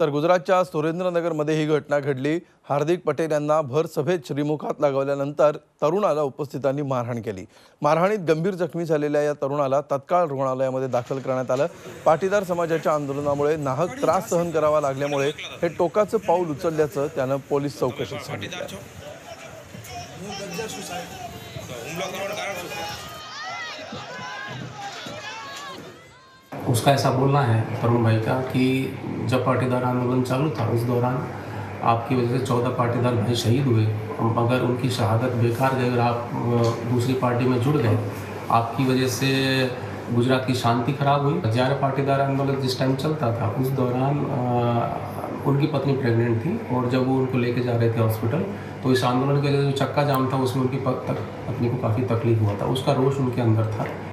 तर गुजरातच्या सुरेंद्रनगरमध्ये ही घटना घडली. हार्दिक पटेल यांना भर सभेत श्रीमुखात लागवल्यानंतर तरुणाला उपस्थितांनी मारहाण केली. मारहाणीत गंभीर जखमी झालेल्या या तरुणाला तत्काळ रुग्णालयामध्ये दाखल करण्यात आलं. पाटीदार समाजाच्या आंदोलनामुळे नाहक त्रास सहन करावा लागल्यामुळे हे टोकाचं पाऊल उचलल्याचं त्यानं पोलीस चौकशीत सांगितलं. उसका ऐसा बोलना है तरुण भाई का कि जब पाटीदार आंदोलन चालू था, उस दौरान आपकी वजह से चौदह पाटीदार भाई शहीद हुए। मगर उनकी शहादत बेकार गई अगर आप दूसरी पार्टी में जुड़ गए, आपकी वजह से गुजरात की शांति खराब हुई। ग्यारह पाटीदार आंदोलन जिस टाइम चलता था, उस दौरान उनकी पत्नी प्रेग्नेंट थी और जब वो उनको लेके जा रहे थे हॉस्पिटल तो इस आंदोलन के जो चक्का जाम था, उसमें उनकी पत- पत्नी को काफ़ी तकलीफ़ हुआ था। उसका रोष उनके अंदर था।